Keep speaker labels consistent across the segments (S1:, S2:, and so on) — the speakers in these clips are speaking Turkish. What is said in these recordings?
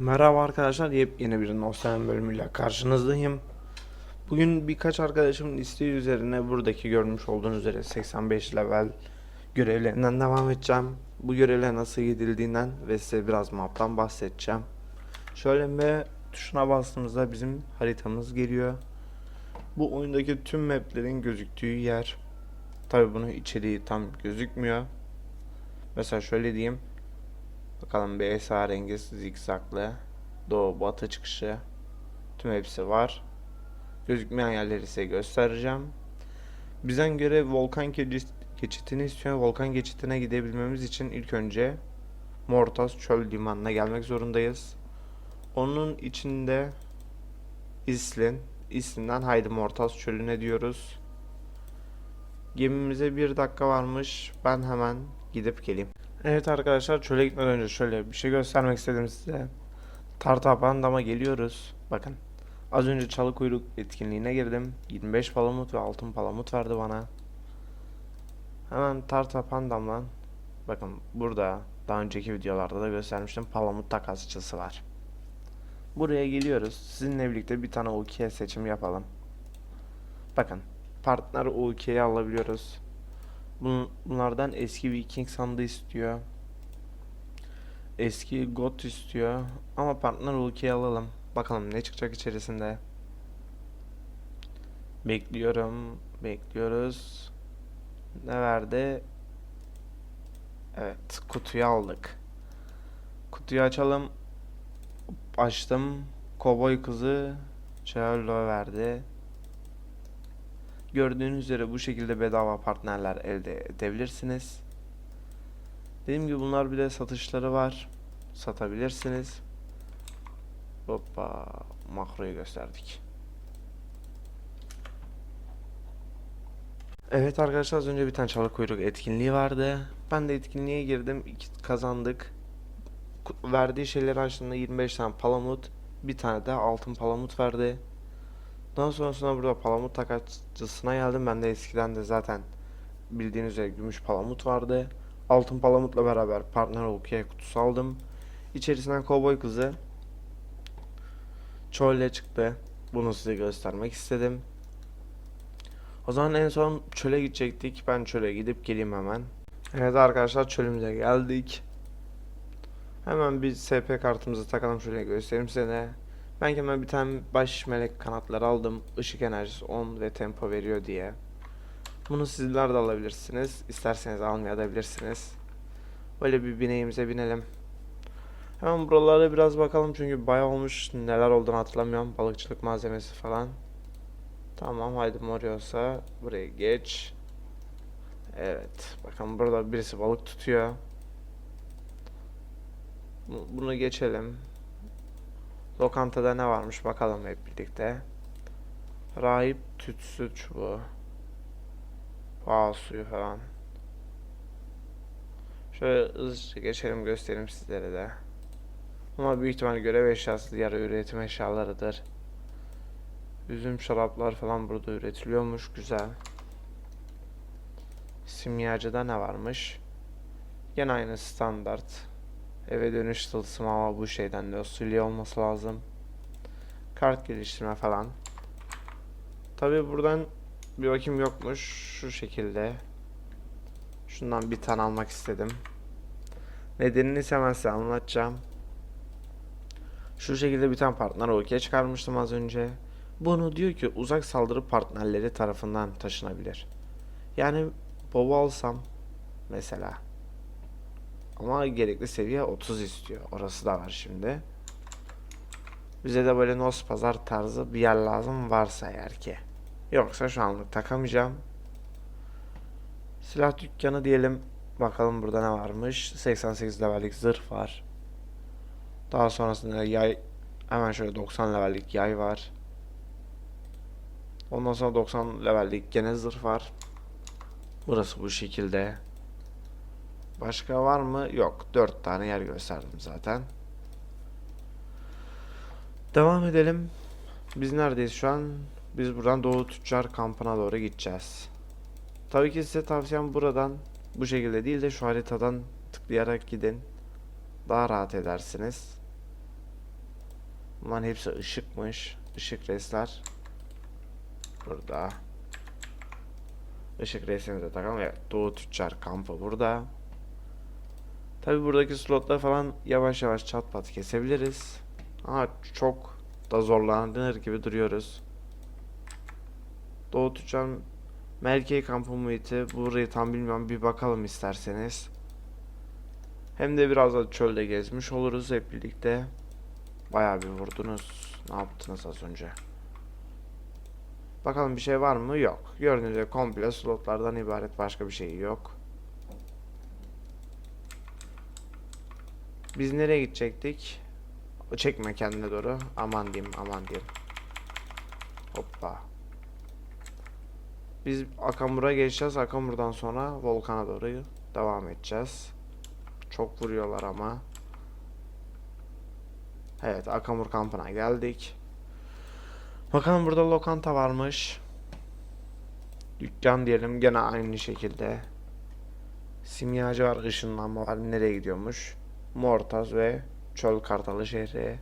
S1: Merhaba arkadaşlar, yepyeni bir Nostalji bölümüyle karşınızdayım. Bugün birkaç arkadaşımın isteği üzerine buradaki görmüş olduğunuz üzere 85 level görevlerinden devam edeceğim. Bu görevler nasıl gidildiğinden ve size biraz map'tan bahsedeceğim. Şöyle M tuşuna bastığımızda bizim haritamız geliyor. Bu oyundaki tüm maplerin gözüktüğü yer. Tabi bunun içeriği tam gözükmüyor. Mesela şöyle diyeyim. Bakalım bir esrarengiz zikzaklı doğu batı çıkışı tüm hepsi var. Gözükmeyen yerleri size göstereceğim. Bizden göre volkan geçi- geçitini istiyor. Volkan geçitine gidebilmemiz için ilk önce Mortas çöl limanına gelmek zorundayız. Onun içinde İslin, İslin'den haydi Mortas çölüne diyoruz. Gemimize bir dakika varmış. Ben hemen gidip geleyim. Evet arkadaşlar çöle gitmeden önce şöyle bir şey göstermek istedim size. Tartapandam'a geliyoruz. Bakın. Az önce çalı kuyruk etkinliğine girdim. 25 palamut ve altın palamut verdi bana. Hemen Tartapandam'dan bakın burada daha önceki videolarda da göstermiştim palamut takasçısı var. Buraya geliyoruz. Sizinle birlikte bir tane OK seçim yapalım. Bakın partner OK'yi alabiliyoruz. Bun- Bunlardan eski Viking sandığı istiyor. Eski God istiyor. Ama partner ülkeyi alalım. Bakalım ne çıkacak içerisinde. Bekliyorum. Bekliyoruz. Ne verdi? Evet. Kutuyu aldık. Kutuyu açalım. Açtım. Kovboy kızı. Çağırlo verdi. Gördüğünüz üzere bu şekilde bedava partnerler elde edebilirsiniz. Dediğim gibi bunlar bir de satışları var. Satabilirsiniz. Hoppa makroyu gösterdik. Evet arkadaşlar az önce bir tane çalı kuyruk etkinliği vardı. Ben de etkinliğe girdim. kazandık. Verdiği şeyler açtığında 25 tane palamut, bir tane de altın palamut verdi. Daha sonrasında burada palamut takacısına geldim. Ben de eskiden de zaten bildiğiniz üzere gümüş palamut vardı. Altın palamutla beraber partner okey kutusu aldım. İçerisinden kovboy kızı çölle çıktı. Bunu size göstermek istedim. O zaman en son çöle gidecektik. Ben çöle gidip geleyim hemen. Evet arkadaşlar çölümüze geldik. Hemen bir SP kartımızı takalım şöyle göstereyim size. Ben hemen bir tane baş melek kanatları aldım. Işık enerjisi 10 ve tempo veriyor diye. Bunu sizler de alabilirsiniz. İsterseniz almayabilirsiniz. Böyle bir bineğimize binelim. Hemen buralara biraz bakalım çünkü bayağı olmuş. Neler olduğunu hatırlamıyorum. Balıkçılık malzemesi falan. Tamam haydi Morios'a buraya geç. Evet. Bakın burada birisi balık tutuyor. Bu- Bunu geçelim. Lokantada ne varmış bakalım hep birlikte. Rahip tütsü çubuğu. Bağ suyu falan. Şöyle hızlıca geçelim göstereyim sizlere de. Ama büyük ihtimal görev eşyası diğer üretim eşyalarıdır. Üzüm şaraplar falan burada üretiliyormuş. Güzel. Simyacıda ne varmış? Gene aynı standart. Eve dönüş tılsımı ama bu şeyden de usulü olması lazım. Kart geliştirme falan. Tabi buradan bir bakayım yokmuş. Şu şekilde. Şundan bir tane almak istedim. Nedenini hemen size anlatacağım. Şu şekilde bir tane partner okey çıkarmıştım az önce. Bunu diyor ki uzak saldırı partnerleri tarafından taşınabilir. Yani baba alsam mesela. Ama gerekli seviye 30 istiyor. Orası da var şimdi. Bize de böyle nos pazar tarzı bir yer lazım varsa eğer ki. Yoksa şu anlık takamayacağım. Silah dükkanı diyelim. Bakalım burada ne varmış. 88 levellik zırh var. Daha sonrasında yay hemen şöyle 90 levellik yay var. Ondan sonra 90 levellik gene zırh var. Burası bu şekilde. Başka var mı? Yok. 4 tane yer gösterdim zaten. Devam edelim. Biz neredeyiz şu an? Biz buradan Doğu Tüccar kampına doğru gideceğiz. Tabii ki size tavsiyem buradan bu şekilde değil de şu haritadan tıklayarak gidin. Daha rahat edersiniz. Bunların hepsi ışıkmış. Işık resler. Burada. Işık resmimize takalım. Evet, Doğu Tüccar kampı burada. Tabi buradaki slotları falan yavaş yavaş çat pat kesebiliriz. Ama çok da zorlanır gibi duruyoruz. Doğu Tüccar Melkey kampı muhiti. Burayı tam bilmiyorum. Bir bakalım isterseniz. Hem de biraz da çölde gezmiş oluruz hep birlikte. Bayağı bir vurdunuz. Ne yaptınız az önce? Bakalım bir şey var mı? Yok. Gibi komple slotlardan ibaret başka bir şey yok. Biz nereye gidecektik? Çekme kendine doğru. Aman diyeyim, aman diyeyim. Hoppa. Biz Akamur'a geçeceğiz. Akamur'dan sonra Volkan'a doğru devam edeceğiz. Çok vuruyorlar ama. Evet, Akamur kampına geldik. Bakalım burada lokanta varmış. Dükkan diyelim gene aynı şekilde. Simyacı var, ışınlanma var. Nereye gidiyormuş? Mortaz ve Çöl Kartalı şehri.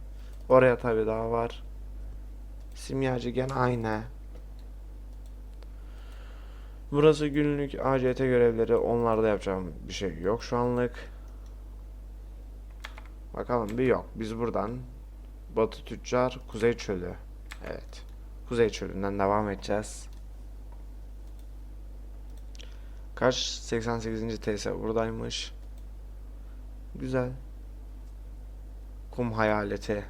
S1: Oraya tabi daha var. Simyacı gene aynı. Burası günlük ACT görevleri. Onlarda yapacağım bir şey yok şu anlık. Bakalım bir yok. Biz buradan Batı Tüccar, Kuzey Çölü. Evet. Kuzey Çölü'nden devam edeceğiz. Kaç? 88. TS buradaymış. Güzel. Kum hayaleti.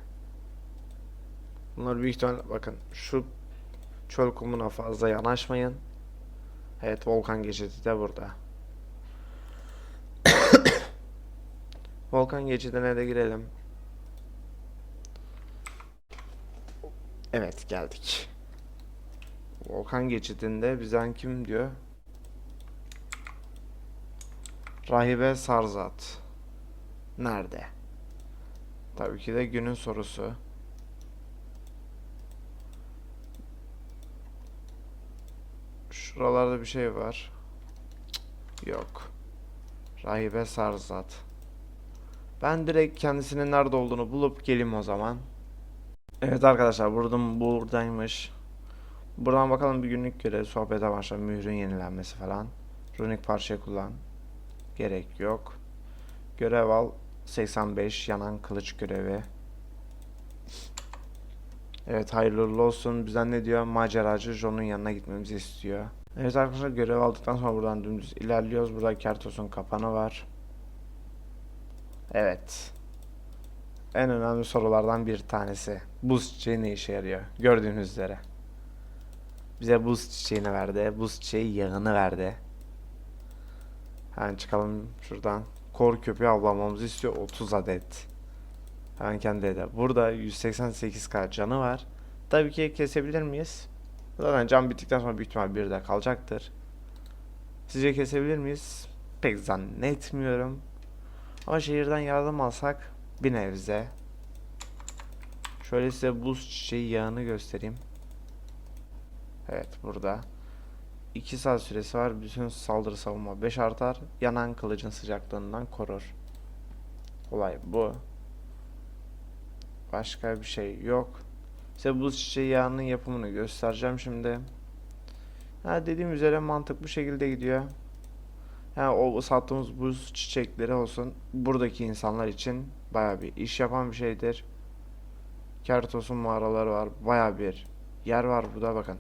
S1: Bunlar büyük ihtimal bakın şu çöl kumuna fazla yanaşmayın. Evet volkan geçidi de burada. volkan geçidine de girelim. Evet geldik. Volkan geçidinde bizden kim diyor? Rahibe Sarzat. Nerede? Tabii ki de günün sorusu. Şuralarda bir şey var. Yok. Rahibe Sarzat. Ben direkt kendisinin nerede olduğunu bulup geleyim o zaman. Evet arkadaşlar buradan buradaymış. Buradan bakalım bir günlük görev sohbete başla mührün yenilenmesi falan. Runik parça kullan. Gerek yok. Görev al 85 yanan kılıç görevi. Evet hayırlı olsun. Bizden ne diyor? Maceracı John'un yanına gitmemizi istiyor. Evet arkadaşlar görev aldıktan sonra buradan dümdüz ilerliyoruz. Burada Kertos'un kapanı var. Evet. En önemli sorulardan bir tanesi. Buz çiçeği ne işe yarıyor? Gördüğünüz üzere. Bize buz çiçeğini verdi. Buz çiçeği yağını verdi. Hemen çıkalım şuradan. Kor köpeği avlamamızı istiyor 30 adet. Hemen kendi de. Burada 188k canı var. Tabii ki kesebilir miyiz? Zaten can bittikten sonra büyük ihtimal bir de kalacaktır. Sizce kesebilir miyiz? Pek zannetmiyorum. Ama şehirden yardım alsak bir nebze. Şöyle size buz çiçeği yağını göstereyim. Evet burada. 2 saat süresi var. Bütün saldırı savunma 5 artar. Yanan kılıcın sıcaklığından korur. Olay bu. Başka bir şey yok. Size buz çiçeği yağının yapımını göstereceğim şimdi. Ha dediğim üzere mantık bu şekilde gidiyor. Yani o sattığımız buz çiçekleri olsun. Buradaki insanlar için baya bir iş yapan bir şeydir. Kertos'un mağaraları var. Baya bir yer var burada bakın.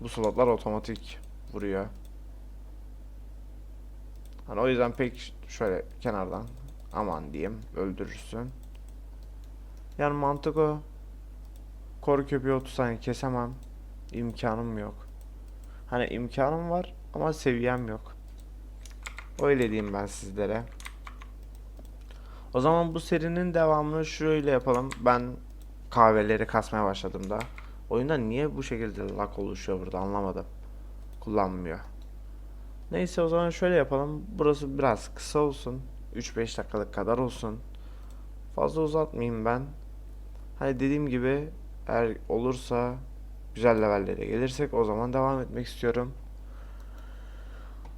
S1: Bu slotlar otomatik vuruyor. Hani o yüzden pek şöyle kenardan aman diyeyim öldürürsün. Yani mantık o. Kor köpeği 30 saniye kesemem. İmkanım yok. Hani imkanım var ama seviyem yok. Öyle diyeyim ben sizlere. O zaman bu serinin devamını şöyle yapalım. Ben kahveleri kasmaya başladığımda oyunda niye bu şekilde lag oluşuyor burada anlamadım. Kullanmıyor. Neyse o zaman şöyle yapalım. Burası biraz kısa olsun. 3-5 dakikalık kadar olsun. Fazla uzatmayayım ben. Hani dediğim gibi eğer olursa güzel levellere gelirsek o zaman devam etmek istiyorum.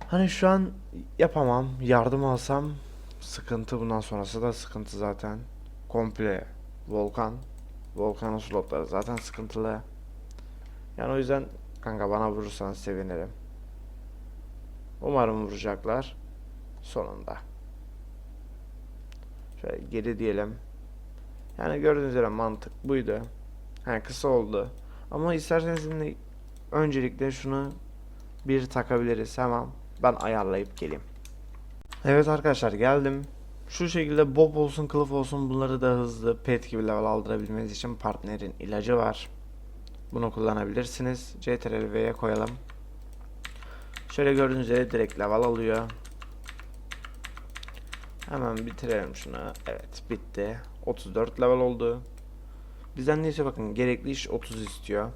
S1: Hani şu an yapamam. Yardım alsam sıkıntı bundan sonrası da sıkıntı zaten. Komple volkan. Volkan'ın slotları zaten sıkıntılı. Yani o yüzden kanka bana vurursan sevinirim. Umarım vuracaklar. Sonunda. Şöyle geri diyelim. Yani gördüğünüz üzere mantık buydu. Ha, kısa oldu. Ama isterseniz şimdi öncelikle şunu bir takabiliriz. Hemen ben ayarlayıp geleyim. Evet arkadaşlar geldim. Şu şekilde bob olsun kılıf olsun bunları da hızlı pet gibi level aldırabilmeniz için partnerin ilacı var. Bunu kullanabilirsiniz. CTRL V'ye koyalım. Şöyle gördüğünüz üzere direkt level alıyor. Hemen bitirelim şunu. Evet bitti. 34 level oldu. Bizden neyse bakın gerekli iş 30 istiyor.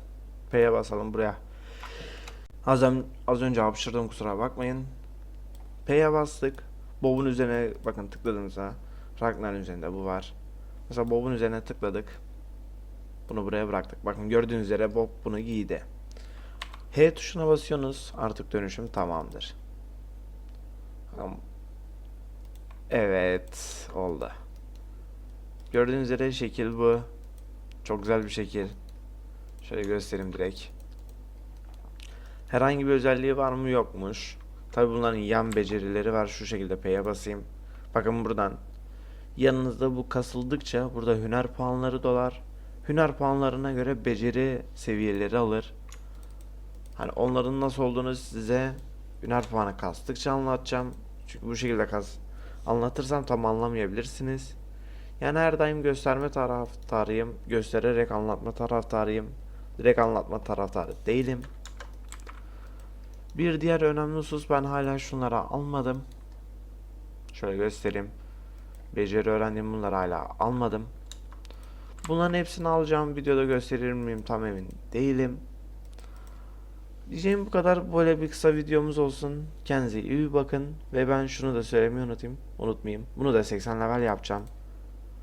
S1: P'ye basalım buraya. Az, az önce hapşırdım kusura bakmayın. P'ye bastık. Bob'un üzerine bakın tıkladığımızda Ragnar'ın üzerinde bu var. Mesela Bob'un üzerine tıkladık. Bunu buraya bıraktık. Bakın gördüğünüz üzere Bob bunu giydi. H tuşuna basıyorsunuz. Artık dönüşüm tamamdır. Tamam. Evet oldu. Gördüğünüz üzere şekil bu. Çok güzel bir şekil. Şöyle göstereyim direkt. Herhangi bir özelliği var mı yokmuş. Tabi bunların yan becerileri var. Şu şekilde P'ye basayım. Bakın buradan. Yanınızda bu kasıldıkça burada hüner puanları dolar. Hüner puanlarına göre beceri seviyeleri alır. Hani onların nasıl olduğunu size hüner puanı kastıkça anlatacağım. Çünkü bu şekilde kas anlatırsam tam anlamayabilirsiniz. Yani her daim gösterme taraftarıyım. Göstererek anlatma taraftarıyım. Direkt anlatma taraftarı değilim. Bir diğer önemli husus ben hala şunlara almadım. Şöyle göstereyim. Beceri öğrendiğim bunları hala almadım. Bunların hepsini alacağım videoda gösterir miyim tam emin değilim. Diyeceğim bu kadar böyle bir kısa videomuz olsun. Kendinize iyi bakın ve ben şunu da söylemeyi unutayım. Unutmayayım. Bunu da 80 level yapacağım.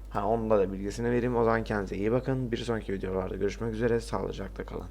S1: Ha onda da bilgisini vereyim. O zaman kendinize iyi bakın. Bir sonraki videolarda görüşmek üzere. Sağlıcakla kalın.